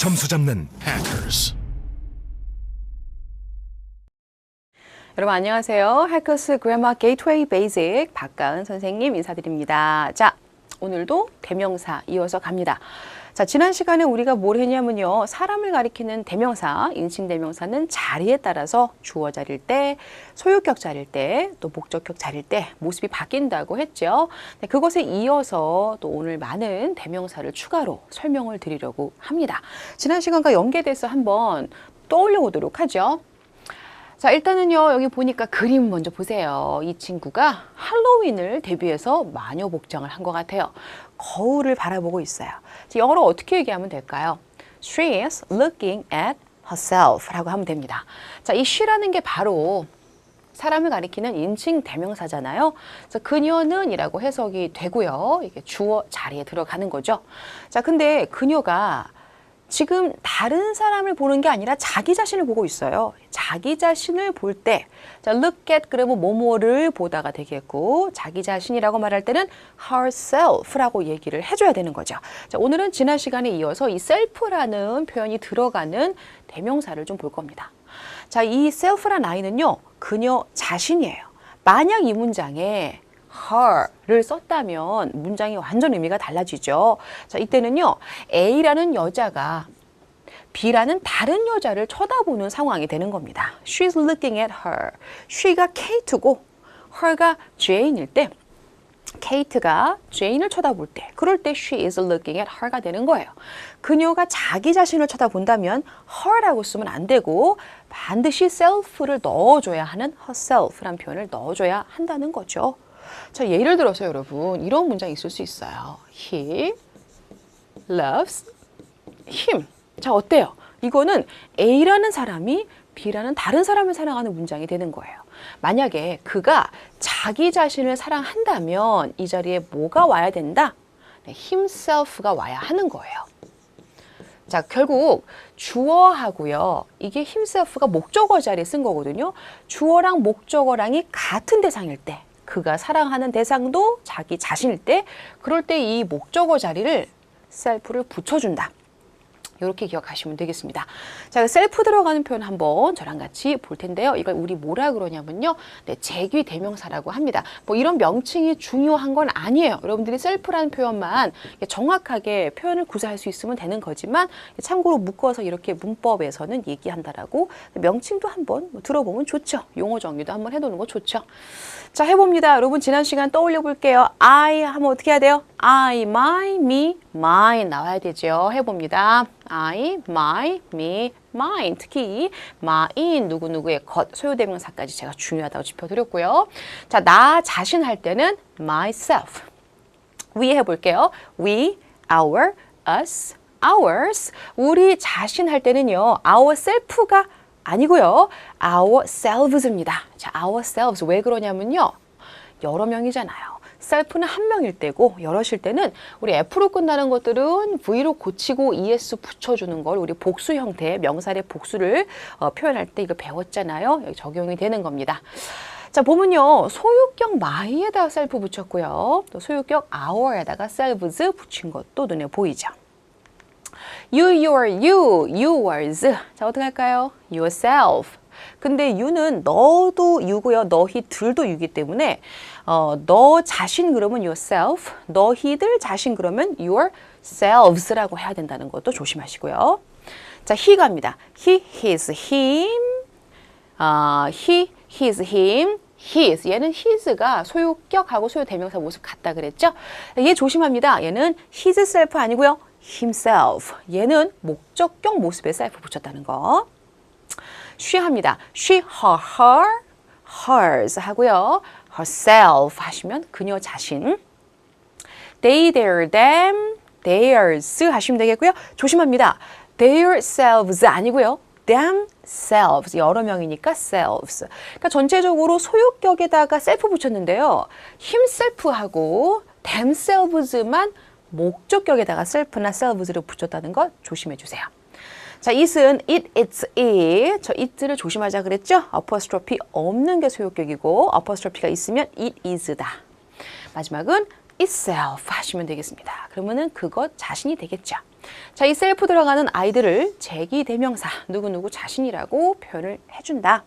점수 잡는 hackers. 여러분 안녕하세요. 해커스 그래머 게이트웨이 베이직 박가은 선생님 인사드립니다. 자, 오늘도 대명사 이어서 갑니다. 자, 지난 시간에 우리가 뭘 했냐면요. 사람을 가리키는 대명사, 인칭 대명사는 자리에 따라서 주어 자리일 때, 소유격 자리일 때, 또 목적격 자리일 때 모습이 바뀐다고 했죠. 네, 그것에 이어서 또 오늘 많은 대명사를 추가로 설명을 드리려고 합니다. 지난 시간과 연계돼서 한번 떠올려 보도록 하죠. 자, 일단은요, 여기 보니까 그림 먼저 보세요. 이 친구가 할로윈을 대비해서 마녀 복장을 한 것 같아요. 거울을 바라보고 있어요. 자, 영어로 어떻게 얘기하면 될까요? She is looking at herself 라고 하면 됩니다. 자, 이 she라는 게 바로 사람을 가리키는 인칭 대명사잖아요. 그래서 그녀는 이라고 해석이 되고요. 이게 주어 자리에 들어가는 거죠. 자, 근데 그녀가 지금 다른 사람을 보는 게 아니라 자기 자신을 보고 있어요. 자기 자신을 볼 때, 자, look at 그러면 뭐뭐를 보다가 되겠고, 자기 자신이라고 말할 때는 herself라고 얘기를 해줘야 되는 거죠. 자, 오늘은 지난 시간에 이어서 이 self라는 표현이 들어가는 대명사를 좀 볼 겁니다. 자, 이 self란 아이는요, 그녀 자신이에요. 만약 이 문장에 her를 썼다면 문장이 완전 의미가 달라지죠. 자, 이때는요, A라는 여자가 B라는 다른 여자를 쳐다보는 상황이 되는 겁니다. She's looking at her. she가 Kate고 her가 Jane일 때 케이트가 제인을 쳐다볼 때, 그럴 때 she is looking at her가 되는 거예요. 그녀가 자기 자신을 쳐다본다면 her라고 쓰면 안 되고 반드시 self를 넣어줘야 하는 herself란 표현을 넣어줘야 한다는 거죠. 자, 예를 들어서 여러분 이런 문장이 있을 수 있어요. He loves him. 자, 어때요? 이거는 A라는 사람이 B라는 다른 사람을 사랑하는 문장이 되는 거예요. 만약에 그가 자기 자신을 사랑한다면 이 자리에 뭐가 와야 된다? 네, himself가 와야 하는 거예요. 자, 결국 주어하고요. 이게 himself가 목적어 자리에 쓴 거거든요. 주어랑 목적어랑이 같은 대상일 때, 그가 사랑하는 대상도 자기 자신일 때, 그럴 때 이 목적어 자리를 self를 붙여준다. 이렇게 기억하시면 되겠습니다. 자, 셀프 들어가는 표현 한번 저랑 같이 볼 텐데요. 이걸 우리 뭐라 그러냐면요. 네, 제귀 대명사라고 합니다. 뭐 이런 명칭이 중요한 건 아니에요. 여러분들이 셀프라는 표현만 정확하게 표현을 구사할 수 있으면 되는 거지만 참고로 묶어서 이렇게 문법에서는 얘기한다라고 명칭도 한번 뭐 들어보면 좋죠. 용어 정리도 한번 해두는 거 좋죠. 자, 해봅니다. 여러분 지난 시간 떠올려 볼게요. I 하면 어떻게 해야 돼요? I, my, me, mine 나와야 되죠. 해봅니다. I, my, me, mine. 특히 mine 누구누구의 것, 소유대명사까지 제가 중요하다고 짚어드렸고요. 자, 나 자신 할 때는 myself. we 해볼게요. we, our, us, ours. 우리 자신 할 때는요. ourself가 아니고요. ourselves입니다. 자, ourselves 왜 그러냐면요. 여러 명이잖아요. 셀프는 한 명일 때고 여럿일 때는 우리 F로 끝나는 것들은 V로 고치고 ES 붙여주는 걸 우리 복수 형태 명사의 복수를 어, 표현할 때 이거 배웠잖아요. 여기 적용이 되는 겁니다. 자 보면요 소유격 my에다가 셀프 붙였고요 또 소유격 our에다가 selves 붙인 것도 눈에 보이죠. You, your, you, yours. 자, 어떻게 할까요? yourself. 근데 you는 너도 you고요. 너희들도 you이기 때문에 어, 너 자신 그러면 yourself, 너희들 자신 그러면 yourselves라고 해야 된다는 것도 조심하시고요. 자, he 갑니다. he, his, him, 어, he, his, him, his. 얘는 his가 소유격하고 소유 대명사 모습 같다 그랬죠? 얘 조심합니다. 얘는 his self 아니고요. himself. 얘는 목적격 모습에 self 붙였다는 거. She 합니다. she, her, her, hers 하고요. herself 하시면 그녀 자신. they, their, them, theirs 하시면 되겠고요. 조심합니다. their selves 아니고요. themselves 여러 명이니까 selves. 그러니까 전체적으로 소유격에다가 self 붙였는데요. himself하고 themselves만 목적격에다가 self나 selves를 붙였다는 것 조심해 주세요. 자, it은 it, it's, it. 저 it를 조심하자 그랬죠? apostrophe 없는 게 소유격이고 apostrophe가 있으면 it is다. 마지막은 itself 하시면 되겠습니다. 그러면은 그것 자신이 되겠죠. 자, 이 셀프 들어가는 아이들을 제기 대명사 누구누구 자신이라고 표현을 해준다.